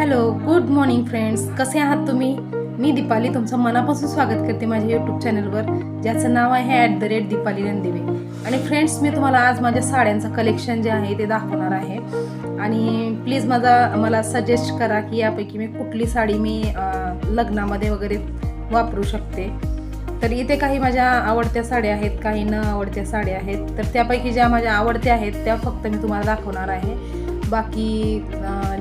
Hello good morning friends. कसे आहात तुम्ही? मी दीपाली तुमचं मनापासून स्वागत करते माझ्या यूट्यूब चॅनलवर ज्याचं नाव आहे at the rate Deepali Randive आणि फ्रेंड्स मी तुम्हाला आज माझ्या साड्यांचं कलेक्शन जे आहे ते दाखवणार आहे. आणि प्लीज माझा मला सजेस्ट करा की यापैकी मी कुठली साडी मी लग्नामध्ये वगैरे वापरू शकते. तर इथे काही माझ्या आवडत्या साड्या आहेत काही न आवडत्या साड्या आहेत. तर त्यापैकी ज्या माझ्या आवडत्या आहेत त्या फक्त मी तुम्हाला दाखवणार आहे. बाकी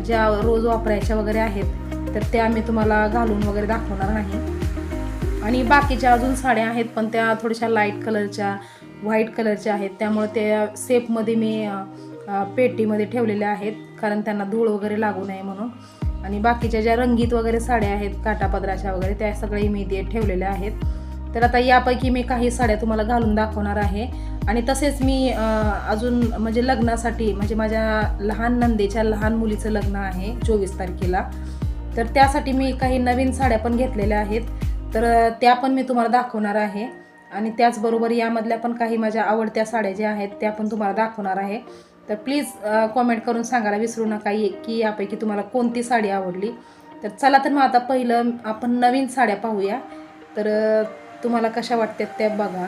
ज्या रोज वापरायच्या वगैरे आहेत तर त्या मी तुम्हाला घालून वगैरे दाखवणार नाही. आणि बाकीच्या अजून साड्या आहेत पण त्या थोड्याशा लाइट कलरच्या व्हाईट कलरच्या आहेत. त्यामुळे त्या सेपमध्ये मी पेटीमध्ये ठेवलेल्या आहेत कारण त्यांना धूळ वगैरे लागू नये म्हणून. आणि बाकीच्या ज्या रंगीत वगैरे साड्या आहेत काटापदराच्या वगैरे त्या सगळ्या मी ठेवलेल्या आहेत. तर आता यापैकी मी काही साड्या तुम्हाला घालून दाखवणार आहे. आणि तसेच मी अजून म्हणजे लग्नासाठी म्हणजे माझ्या लहान नंदेच्या लहान मुलीचं लग्न आहे चोवीस तारखेला. तर त्यासाठी मी काही नवीन साड्या पण घेतलेल्या आहेत. तर त्या पण मी तुम्हाला दाखवणार आहे. आणि त्याचबरोबर यामधल्या पण काही माझ्या आवडत्या साड्या ज्या आहेत त्या पण तुम्हाला दाखवणार आहे. तर प्लीज कॉमेंट करून सांगायला विसरू नका की यापैकी तुम्हाला कोणती साडी आवडली. तर चला तर मग आता पहिलं आपण नवीन साड्या पाहूया. तर तुम्हाला कशा वाटतात त्या बघा.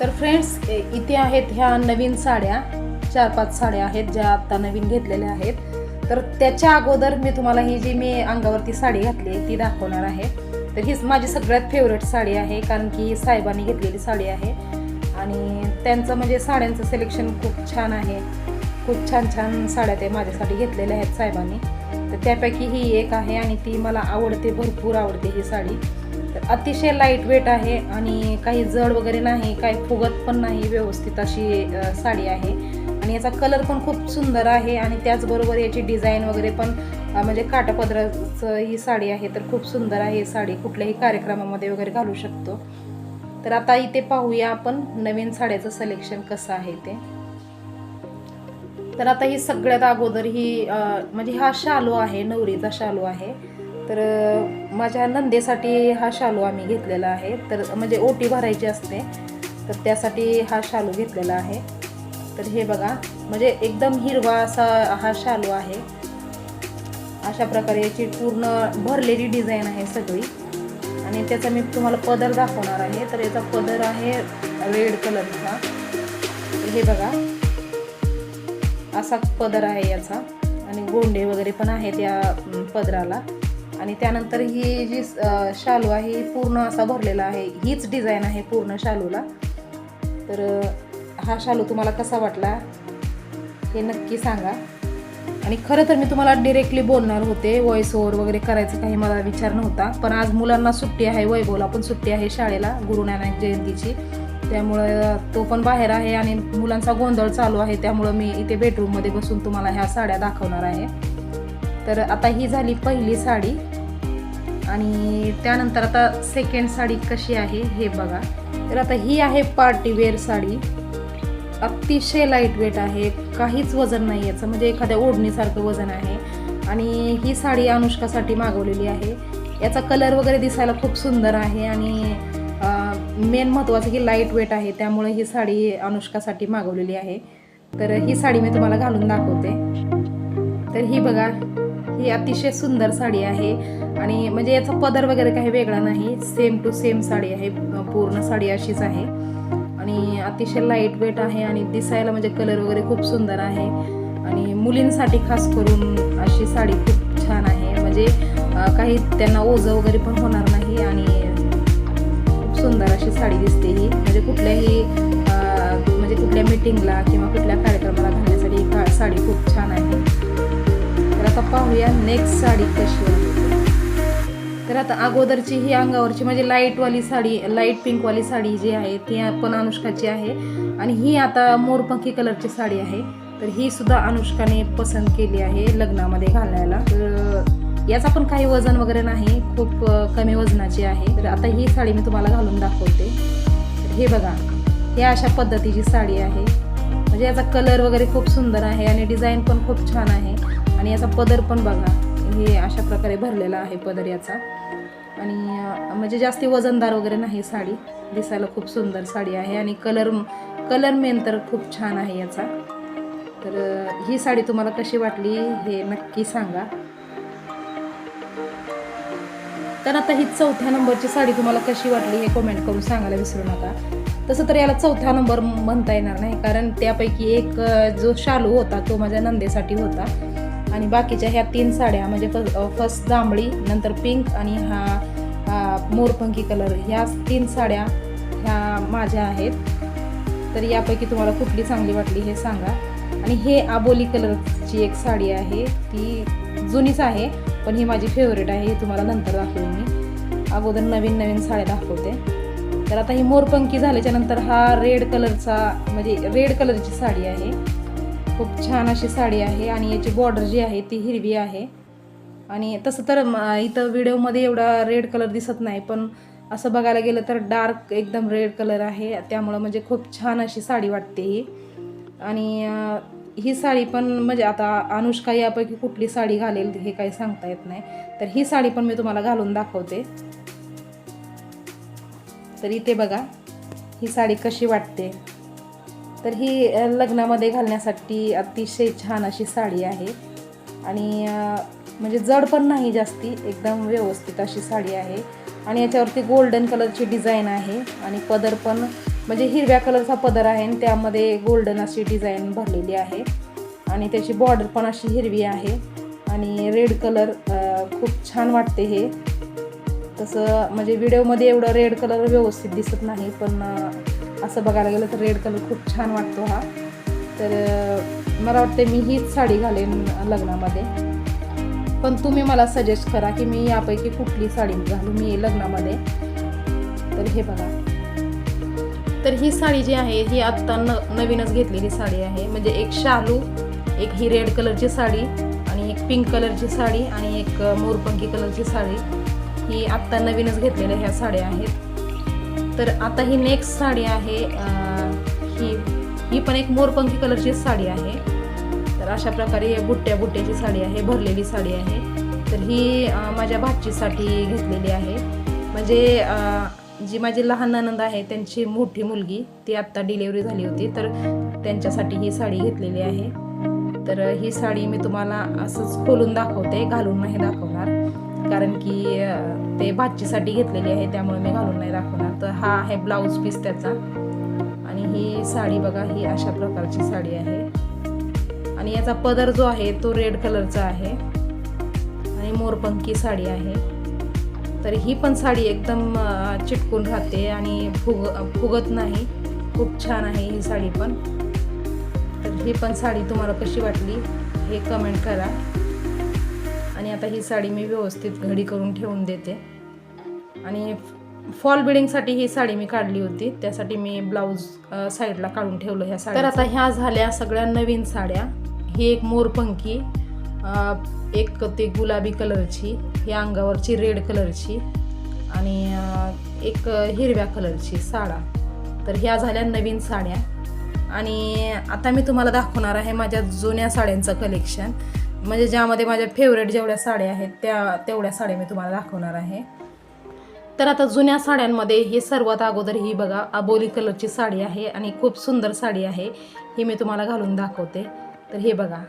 तर फ्रेंड्स इथे आहेत ह्या नवीन साड्या. चार पाच साड्या आहेत ज्या आता नवीन घेतलेल्या आहेत. तर त्याच्या अगोदर मी तुम्हाला ही जी मी अंगावरती साडी घातली आहे ती दाखवणार आहे. तर हीच माझी सगळ्यात फेवरेट साडी आहे कारण की साहेबांनी घेतलेली साडी आहे. आणि त्यांचं म्हणजे साड्यांचं सिलेक्शन खूप छान आहे. खूप छान छान साड्या ते माझ्यासाठी घेतलेल्या आहेत साहेबांनी. तर त्यापैकी ही एक आहे आणि ती मला आवडते भरपूर आवडते ही साडी. अतिशय लाइट वेट आहे आणि काही जड वगैरे नाही काही फुगत पण नाही व्यवस्थित अशी साडी आहे. आणि याचा कलर पण खूप सुंदर आहे आणि त्याचबरोबर याची डिझाईन वगैरे पण म्हणजे काटापदराचं ही साडी आहे तर खूप सुंदर आहे. ही साडी कुठल्याही कार्यक्रमामध्ये वगैरे घालू शकतो. तर आता इथे पाहूया आपण नवीन साड्याचं सिलेक्शन कसं आहे ते. तर आता ही सगळ्यात अगोदर ही म्हणजे हा शालू आहे नवरीचा शालू आहे. तर माझ्या नंदेसाठी हा शालू आम्ही घेतलेला आहे. तर म्हणजे ओटी भरायची असते तर त्यासाठी हा शालू घेतलेला आहे. तर हे बघा म्हणजे एकदम हिरवा असा हा शालू आहे. अशा प्रकारे याची पूर्ण भरलेली डिझाईन आहे सगळी. आणि त्याचा मी तुम्हाला पदर दाखवणार आहे. तर याचा पदर आहे रेड कलरचा. हे बघा असा पदर आहे याचा. आणि गोंडे वगैरे पण आहेत या पदराला. आणि त्यानंतर ही जी शालू आहे ही पूर्ण असा भरलेला आहे. हीच डिझाईन आहे पूर्ण शालूला. तर हा शालू तुम्हाला कसा वाटला हे नक्की सांगा. आणि खरं तर मी तुम्हाला डिरेक्टली बोलणार होते व्हॉइस ओव्हर वगैरे करायचं काही मला विचार नव्हता. पण आज मुलांना सुट्टी आहे वैभवला पण सुट्टी आहे शाळेला गुरुनानक जयंतीची. त्यामुळं तो पण बाहेर आहे आणि मुलांचा गोंधळ चालू आहे त्यामुळं मी इथे बेडरूममध्ये बसून तुम्हाला ह्या साड्या दाखवणार आहे. तर आता ही झाली पहिली साडी. आणि त्यानंतर आता सेकंड साडी कशी आहे हे बघा. तर आता ही आहे पार्टी वेअर साडी. अतिशय लाइट वेट आहे काहीच वजन नाही याचं म्हणजे एखाद्या ओढणीसारखं वजन आहे. आणि ही साडी अनुष्कासाठी मागवलेली आहे. याचा कलर वगैरे दिसायला खूप सुंदर आहे आणि मेन महत्त्वाचं की लाइट वेट आहे त्यामुळे ही साडी अनुष्कासाठी मागवलेली आहे. तर ही साडी मी तुम्हाला घालून दाखवते. तर ही बघा ही अतिशय सुंदर साडी आहे. आणि म्हणजे याचा पदर वगैरे काही वेगळा नाही. सेम टू सेम साडी आहे. पूर्ण साडी अशीच आहे. आणि अतिशय लाइट वेट आहे आणि दिसायला म्हणजे कलर वगैरे खूप सुंदर आहे. आणि मुलींसाठी खास करून अशी साडी खूप छान आहे. म्हणजे काही त्यांना ओझं वगैरे पण होणार नाही आणि खूप सुंदर अशी साडी दिसते ही. म्हणजे कुठल्याही म्हणजे कुठल्या मिटिंगला किंवा कुठल्या कार्यक्रमाला घालण्यासाठी ही का- साडी खूप छान आहे. पाहूया नेक्स्ट साडी कशी आहे. तर आता अगोदरची ही अंगावरची म्हणजे लाईटवाली साडी लाइट पिंकवाली साडी जी आहे ती पण अनुष्काची आहे. आणि ही आता मोरपंखी कलरची साडी आहे. तर ही सुद्धा अनुष्काने पसंत केली आहे लग्नामध्ये घालायला. तर याचा पण काही वजन वगैरे नाही खूप कमी वजनाची आहे. तर आता ही साडी मी तुम्हाला घालून दाखवते. तर हे बघा ही अशा पद्धतीची साडी आहे. म्हणजे याचा कलर वगैरे खूप सुंदर आहे आणि डिझाईन पण खूप छान आहे. आणि याचा पदर पण बघा हे अशा प्रकारे भरलेला आहे पदर याचा. आणि म्हणजे जास्ती वजनदार वगैरे नाही साडी दिसायला खूप सुंदर साडी आहे आणि कलर कलर मेन तर खूप छान आहे याचा. तर ही साडी तुम्हाला कशी वाटली हे नक्की सांगा. तर आता ही चौथ्या नंबरची साडी तुम्हाला कशी वाटली हे कमेंट करून सांगायला विसरू नका. तसं तर याला चौथा नंबर म्हणता येणार नाही कारण त्यापैकी एक जो शालू होता तो माझ्या नंदेसाठी होता. आणि बाकीच्या ह्या तीन साड्या म्हणजे फ फर्स्ट जांभळी नंतर पिंक आणि हा हा मोरपंखी कलर ह्या तीन साड्या ह्या माझ्या आहेत. तर यापैकी तुम्हाला कुठली चांगली वाटली हे सांगा. आणि हे आबोली कलरची एक साडी आहे ती जुनीच आहे पण ही माझी फेवरेट आहे हे तुम्हाला नंतर दाखवेन मी. अगोदर नवीन नवीन साड्या दाखवते. तर आता ही मोरपंखी झाल्याच्यानंतर हा रेड कलरचा म्हणजे रेड कलरची साडी आहे. खूप छान अशी साडी आहे आणि याची बॉर्डर जी आहे ती हिरवी आहे. आणि तसं तर इथं व्हिडिओमध्ये एवढा रेड कलर दिसत नाही पण असं बघायला गेलं तर डार्क एकदम रेड कलर आहे. त्यामुळं म्हणजे खूप छान अशी साडी वाटते ही. आणि ही साडी पण म्हणजे आता अनुष्का यापैकी कुठली साडी घालेल हे काही सांगता येत नाही. तर ही साडी पण मी तुम्हाला घालून दाखवते. तर इथे बघा ही साडी कशी वाटते. तर ही लग्नामध्ये घालण्यासाठी अतिशय छान अशी साडी आहे. आणि म्हणजे जड पण नाही जास्ती एकदम व्यवस्थित अशी साडी आहे. आणि याच्यावरती गोल्डन कलरची डिझाईन आहे आणि पदर पण म्हणजे हिरव्या कलरचा पदर आहे आणि त्यामध्ये गोल्डन अशी डिझाईन भरलेली आहे. आणि त्याची बॉर्डर पण अशी हिरवी आहे आणि रेड कलर खूप छान वाटते हे. तसं म्हणजे व्हिडिओमध्ये एवढं रेड कलर व्यवस्थित दिसत नाही पण असं बघायला गेलं तर रेड कलर खूप छान वाटतो हा. तर मला वाटते मी हीच साडी घालेन लग्नामध्ये. पण तुम्ही मला सजेस्ट करा की मी यापैकी कुठली साडी घालू मी लग्नामध्ये. तर हे बघा. तर ही साडी जी आहे ही आत्ता न नवीनच घेतलेली साडी आहे. म्हणजे एक शालू एक ही रेड कलरची साडी आणि एक पिंक कलरची साडी आणि एक मोरपंकी मोरपंखी कलरची साडी. ही आत्ता नवीनच घेतलेल्या ह्या साड्या आहेत. तर आता ही नेक्स्ट साडी आहे ही ही पण एक मोरपंखी कलरची साडी आहे. तर अशा प्रकारे बुट्ट्या बुट्ट्याची साडी आहे भरलेली साडी आहे. तर ही माझ्या भाचीसाठी घेतलेली आहे. म्हणजे जी माझी लहान ननंद आहे त्यांची मोठी मुलगी ती आत्ता डिलेवरी झाली होती. तर त्यांच्यासाठी ही साडी घेतलेली आहे. तर ही साडी मी तुम्हाला असंच खोलून दाखवते घालून नाही दाखवणार. कारण की ते भाजीसाठी घेतलेली आहे त्यामुळे मी घालून नाही दाखवणार. तर हा आहे ब्लाऊज पीस त्याचा. आणि ही साडी बघा ही अशा प्रकारची साडी आहे. आणि याचा पदर जो आहे तो रेड कलरचा आहे. आणि मोरपंखी साडी आहे. तर ही पण साडी एकदम चिटकून राहते आणि फुग फुगत नाही. खूप छान आहे ही साडी पण. तर ही पण साडी तुम्हाला कशी वाटली हे कमेंट करा. आता ही साडी मी व्यवस्थित घडी करून ठेवून देते. आणि फॉल बिडिंगसाठी ही साडी मी काढली होती. त्यासाठी मी ब्लाऊज साईडला काढून ठेवलं ह्या साड्या तर आता ह्या झाल्या सगळ्या नवीन साड्या. ही एक मोरपंखी एक ते गुलाबी कलरची ही अंगावरची रेड कलरची आणि एक हिरव्या कलरची साडा. तर ह्या झाल्या नवीन साड्या. आणि आता मी तुम्हाला दाखवणार आहे माझ्या जुन्या साड्यांचं कलेक्शन म्हणजे ज्यामध्ये माझ्या फेवरेट जेवढ्या साड्या आहेत त्या तेवढ्या साड्या मी तुम्हाला दाखवणार आहे. तर आता जुन्या साड्यांमध्ये ही सर्वात अगोदर ही बघा अबोली कलरची साडी आहे आणि खूप सुंदर साडी आहे ही मी तुम्हाला घालून दाखवते. तर हे बघा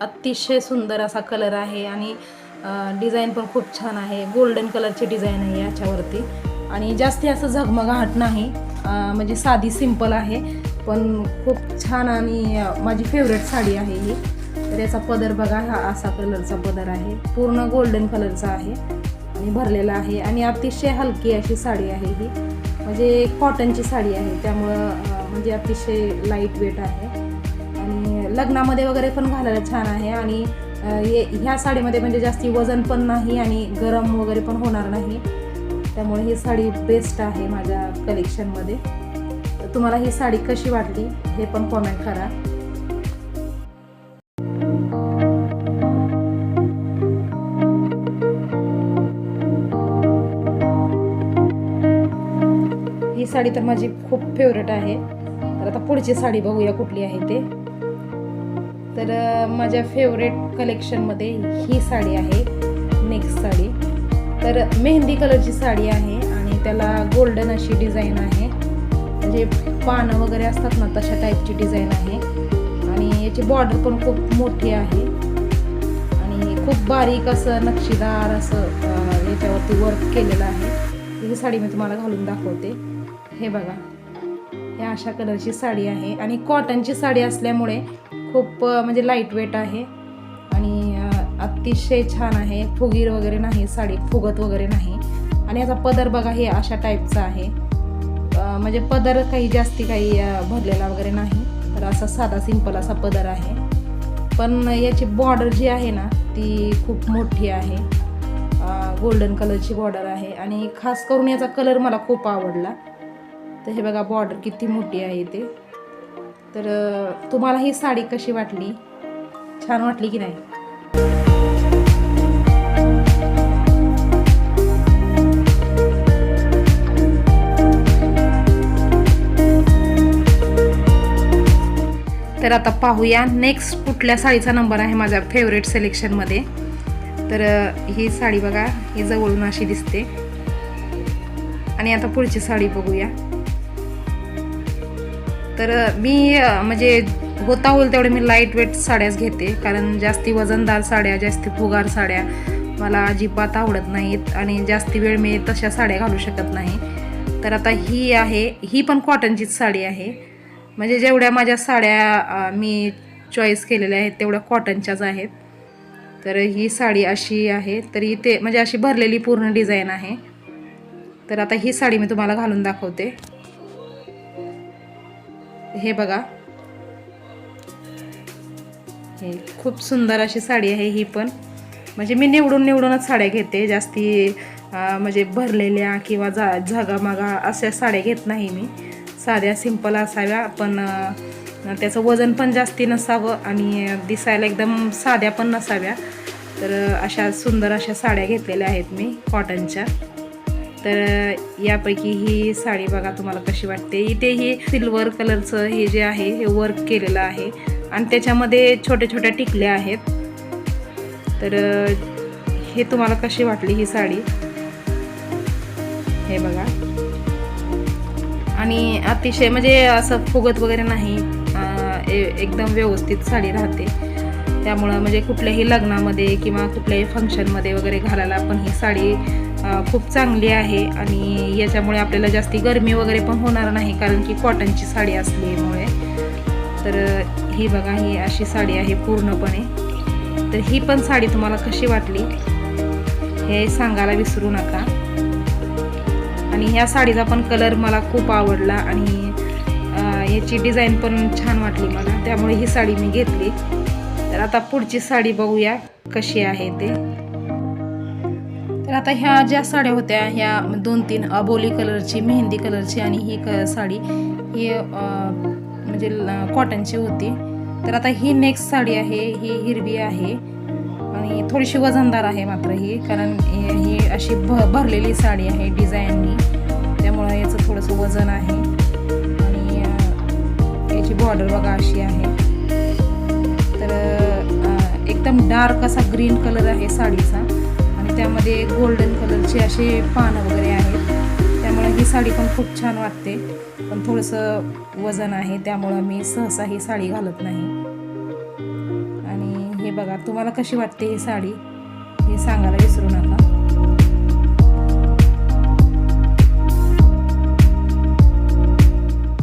अतिशय सुंदर असा कलर आहे आणि डिझाईन पण खूप छान आहे. गोल्डन कलरची डिझाईन आहे याच्यावरती. आणि जास्ती असं झगमगाहट नाही म्हणजे साधी सिंपल आहे पण खूप छान आणि माझी फेवरेट साडी आहे ही. तर याचा पदर बघा हा असा कलरचा पदर आहे. पूर्ण गोल्डन कलरचा आहे आणि भरलेला आहे. आणि अतिशय हलकी अशी साडी आहे ही. म्हणजे कॉटनची साडी आहे. त्यामुळं म्हणजे अतिशय लाइट वेट आहे. आणि लग्नामध्ये वगैरे पण घालायला छान आहे. आणि हे ह्या साडीमध्ये म्हणजे जास्ती वजन पण नाही आणि गरम वगैरे पण होणार नाही. त्यामुळे ही साडी बेस्ट आहे माझ्या कलेक्शनमध्ये तुम्हाला ही साडी कशी वाटली हे पण कॉमेंट करा. साडी तर माझी खूप फेवरेट आहे. तर आता पुढची साडी बघूया कुठली आहे ते. तर माझ्या फेवरेट कलेक्शनमध्ये ही साडी आहे नेक्स्ट साडी. तर मेहंदी कलरची साडी आहे आणि त्याला गोल्डन अशी डिझाईन आहे. म्हणजे पानं वगैरे असतात ना तशा टाईपची डिझाईन आहे. आणि याची बॉर्डर पण खूप मोठी आहे. आणि खूप बारीक असं नक्षीदार असं याच्यावरती वर्क केलेलं आहे. ही साडी मी तुम्हाला घालून दाखवते. हे बघा. हे अशा कलरची साडी आहे आणि कॉटनची साडी असल्यामुळे खूप म्हणजे लाइट वेट आहे. आणि अतिशय छान आहे. फुगीर वगैरे नाही साडी फुगत वगैरे नाही. आणि याचा पदर बघा हे अशा टाईपचा आहे. म्हणजे पदर काही जास्ती काही भरलेला वगैरे नाही. तर असा साधा सिंपल असा पदर आहे. पण याची बॉर्डर जी आहे ना ती खूप मोठी आहे. गोल्डन कलरची बॉर्डर आहे. आणि खास करून याचा कलर मला खूप आवडला. तर हे बघा बॉर्डर किती मोठी आहे ते. तर तुम्हाला ही साडी कशी वाटली? छान वाटली की नाही? तर आता पाहूया नेक्स्ट कुठल्या साडीचा नंबर आहे माझ्या फेवरेट सिलेक्शनमध्ये तर ही साडी बघा ही जवळून अशी दिसते. आणि आता पुढची साडी बघूया. तर मी म्हणजे होता होईल तेवढे मी लाइट वेट साड्याच घेते. कारण जास्ती वजनदार साड्या जास्ती फुगार साड्या मला अजिबात आवडत नाहीत आणि जास्ती वेळ मी तशा साड्या घालू शकत नाही. तर आता ही आहे ही पण कॉटनचीच साडी आहे. म्हणजे जेवढ्या माझ्या साड्या मी चॉईस केलेल्या आहेत तेवढ्या कॉटनच्याच आहेत. तर ही साडी अशी आहे तर इथे म्हणजे अशी भरलेली पूर्ण डिझाईन आहे. तर आता ही साडी मी तुम्हाला घालून दाखवते. हे बघा. हे खूप सुंदर अशी साडी आहे ही पण. म्हणजे मी निवडून निवडूनच साड्या घेते. जास्ती म्हणजे भरलेल्या किंवा जा झगामागा अशा साड्या घेत नाही मी. साध्या सिंपल असाव्या पण त्याचं वजन पण जास्ती नसावं आणि दिसायला एकदम साध्या पण नसाव्या. तर अशा सुंदर अशा साड्या घेतलेल्या आहेत मी कॉटनच्या तर यापैकी ही साडी बघा तुम्हाला कशी वाटते. इथे ही सिल्वर कलरचं हे जे आहे हे वर्क केलेलं आहे. आणि त्याच्यामध्ये छोट्या छोट्या टिकल्या आहेत. तर हे तुम्हाला कशी वाटली ही साडी? हे बघा. आणि अतिशय म्हणजे असं फुगत वगैरे नाही. एकदम व्यवस्थित साडी राहते. त्यामुळं म्हणजे कुठल्याही लग्नामध्ये किंवा कुठल्याही फंक्शनमध्ये वगैरे घालायला पण ही साडी खूप चांगली आहे आणि याच्यामुळे आपल्याला जास्ती गरमी वगैरे पण होणार नाही कारण की कॉटनची साडी असल्यामुळे. तर ही बघा ही अशी साडी आहे पूर्णपणे. तर ही पण साडी तुम्हाला कशी वाटली हे सांगायला विसरू नका. आणि ह्या साडीचा पण कलर मला खूप आवडला आणि याची डिझाईन पण छान वाटली मला त्यामुळे ही साडी मी घेतली. तर आता पुढची साडी बघूया कशी आहे ते. तर आता ह्या ज्या साड्या होत्या ह्या दोन तीन अबोली कलरची मेहंदी कलरची आणि ही क साडी ही म्हणजे ल- कॉटनची होती. तर आता ही नेक्स्ट साडी आहे ही हिरवी आहे आणि थोडीशी वजनदार आहे मात्र ही कारण ही अशी भ भरलेली साडी आहे डिझाईननी त्यामुळं याचं थोडंसं वजन आहे आणि याची बॉर्डर बघा अशी आहे. तर एकदम डार्क असा ग्रीन कलर आहे साडीचा. आणि त्यामध्ये गोल्डन कलरचे असे पानं वगैरे आहेत. त्यामुळे ही साडी पण खूप छान वाटते. पण थोडंसं वजन आहे त्यामुळं मी सहसा ही साडी घालत नाही. आणि हे बघा तुम्हाला कशी वाटते ही साडी? हे सांगायला विसरू नका.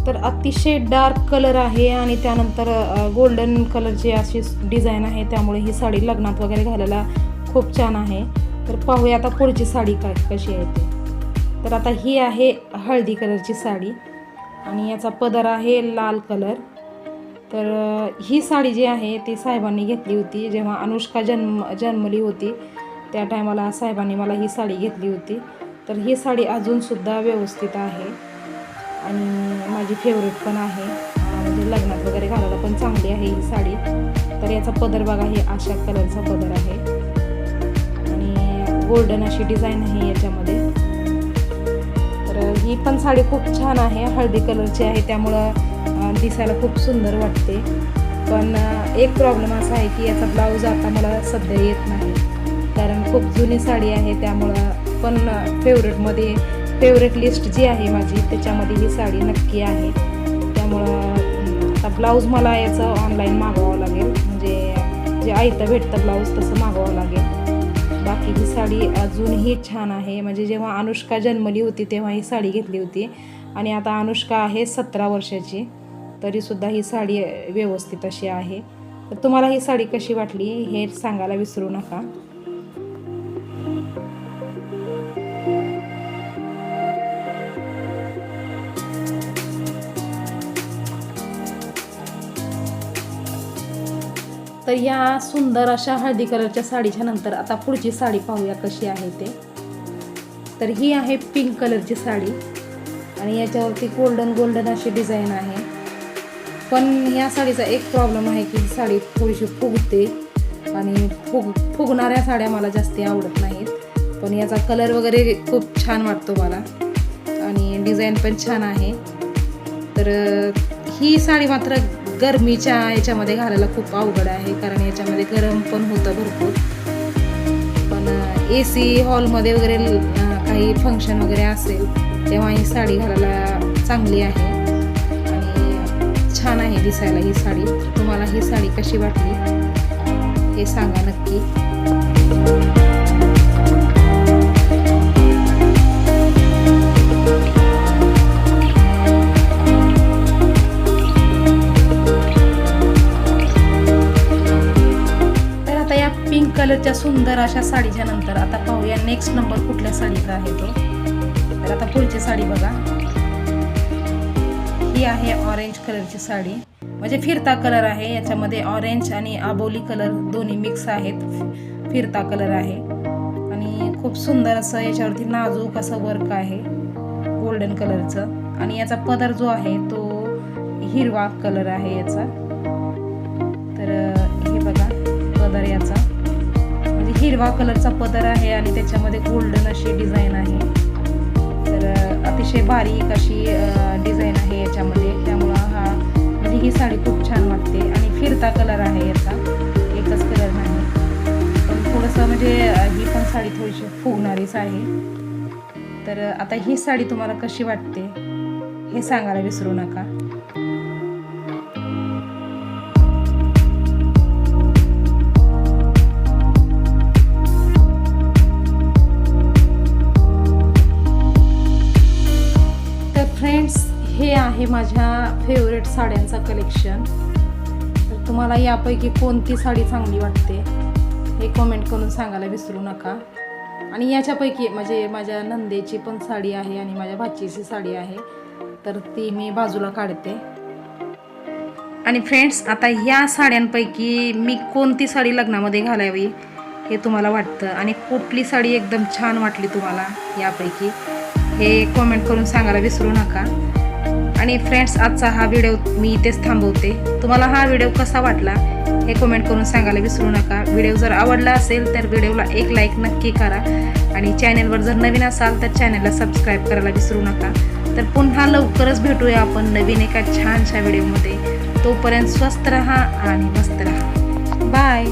तर अतिशय डार्क कलर आहे आणि त्यानंतर गोल्डन कलरची अशी डिझाईन आहे. त्यामुळे ही साडी लग्नात वगैरे घालायला खूप छान आहे. तर पाहूया आता पुढची साडी काय कशी आहे ते. तर आता ही आहे हळदी कलरची साडी आणि याचा पदर आहे लाल कलर. तर ही साडी जी आहे ती साहेबांनी घेतली होती जेव्हा अनुष्का जन्म जन्मली होती. त्या टायमाला साहेबांनी मला ही साडी घेतली होती. तर ही साडी अजूनसुद्धा व्यवस्थित आहे आणि माझी फेवरेट पण आहे. म्हणजे लग्नात वगैरे घालायला पण चांगली आहे ही साडी. तर याचा पदर बघा हे अशा कलरचा पदर आहे. गोल्डन अशी डिझाईन आहे याच्यामध्ये. तर ही पण साडी खूप छान आहे हळदी कलरची आहे त्यामुळं दिसायला खूप सुंदर वाटते. पण एक प्रॉब्लेम असा आहे की याचा ब्लाऊज आता मला सध्या येत नाही. कारण खूप जुनी साडी आहे त्यामुळं पण फेवरेटमध्ये फेवरेट लिस्ट जी आहे माझी त्याच्यामध्ये ही साडी नक्की आहे. त्यामुळं आता ब्लाऊज मला याचं ऑनलाईन मागवावं लागेल. म्हणजे जे आयतं भेटतं ब्लाऊज तसं मागवावं लागेल. की ही साडी अजूनही छान आहे. म्हणजे जेव्हा अनुष्का जन्मली होती तेव्हा ही साडी घेतली होती. आणि आता अनुष्का आहे सतरा वर्षाची. तरीसुद्धा ही साडी व्यवस्थित अशी आहे. तर तुम्हाला ही साडी कशी वाटली हे सांगायला विसरू नका. तर या सुंदर अशा हळदी कलरच्या साडीच्या नंतर आता पुढची साडी पाहूया कशी आहे ते. तर ही आहे पिंक कलरची साडी आणि याच्यावरती गोल्डन गोल्डन अशी डिझाईन आहे. पण या साडीचा एक प्रॉब्लेम आहे की ही साडी थोडीशी फुगते आणि फुग फुगणाऱ्या साड्या मला जास्ती आवडत नाहीत. पण याचा कलर वगैरे खूप छान वाटतो मला आणि डिझाईन पण छान आहे. तर ही साडी मात्र गरमीच्या याच्यामध्ये घालायला खूप अवघड आहे कारण याच्यामध्ये गरम पण होतं भरपूर. पण ए सी हॉलमध्ये वगैरे काही फंक्शन वगैरे असेल तेव्हा ही साडी घालायला चांगली आहे. आणि छान आहे दिसायला ही साडी. तुम्हाला ही साडी कशी वाटली हे सांगा नक्की. इतक्या सुंदर अशा साडीच्या नंतर आता पाहूया नेक्स्ट नंबर कुठल्या साडीचा आहे तो. तर आता पुढची साडी बघा. ही आहे ऑरेंज कलरची साडी. म्हणजे फिरता कलर आहे याच्यामध्ये ऑरेंज आणि आबोली कलर दोन्ही मिक्स आहेत. फिरता कलर आहे. आणि खूप सुंदर असं याच्यावरती नाजूक असं वर्क आहे गोल्डन कलरचं आणि याचा पदर जो आहे तो हिरवा कलर आहे याचा. तर हिरवा कलरचा पदर आहे आणि त्याच्यामध्ये गोल्डन अशी डिझाईन आहे. तर अतिशय बारीक अशी डिझाईन आहे याच्यामध्ये. त्यामुळं हा म्हणजे ही साडी खूप छान वाटते. आणि फिरता कलर आहे याचा. एकच कलर नाही. पण थोडंसं म्हणजे ही पण साडी थोडीशी फुगणारीच आहे. तर आता ही साडी तुम्हाला कशी वाटते हे सांगायला विसरू नका. हे आहे माझ्या फेवरेट साड्यांचा कलेक्शन तर तुम्हाला यापैकी कोणती साडी चांगली वाटते हे कमेंट करून सांगायला विसरू नका. आणि याच्यापैकी म्हणजे माझ्या नंदेची पण साडी आहे आणि माझ्या भाचीची साडी आहे तर ती मी बाजूला काढते. आणि फ्रेंड्स आता या साड्यांपैकी मी कोणती साडी लग्नामध्ये घालावी हे तुम्हाला वाटतं? आणि कुठली साडी एकदम छान वाटली तुम्हाला यापैकी हे कमेंट करून सांगायला विसरू नका. आणि फ्रेंड्स आजचा हा व्हिडिओ मी इथेच थांबवते. तुम्हाला हा व्हिडिओ कसा वाटला हे कमेंट करून सांगायला विसरू नका. व्हिडिओ जर आवडला असेल तर व्हिडिओला एक लाईक नक्की करा. आणि चॅनेलवर जर नवीन असाल तर चॅनेलला सबस्क्राईब करायला विसरू नका. तर पुन्हा लवकरच भेटूया आपण नवीन एका छानशा व्हिडिओमध्ये तोपर्यंत स्वस्त रहा आणि मस्त रहा. बाय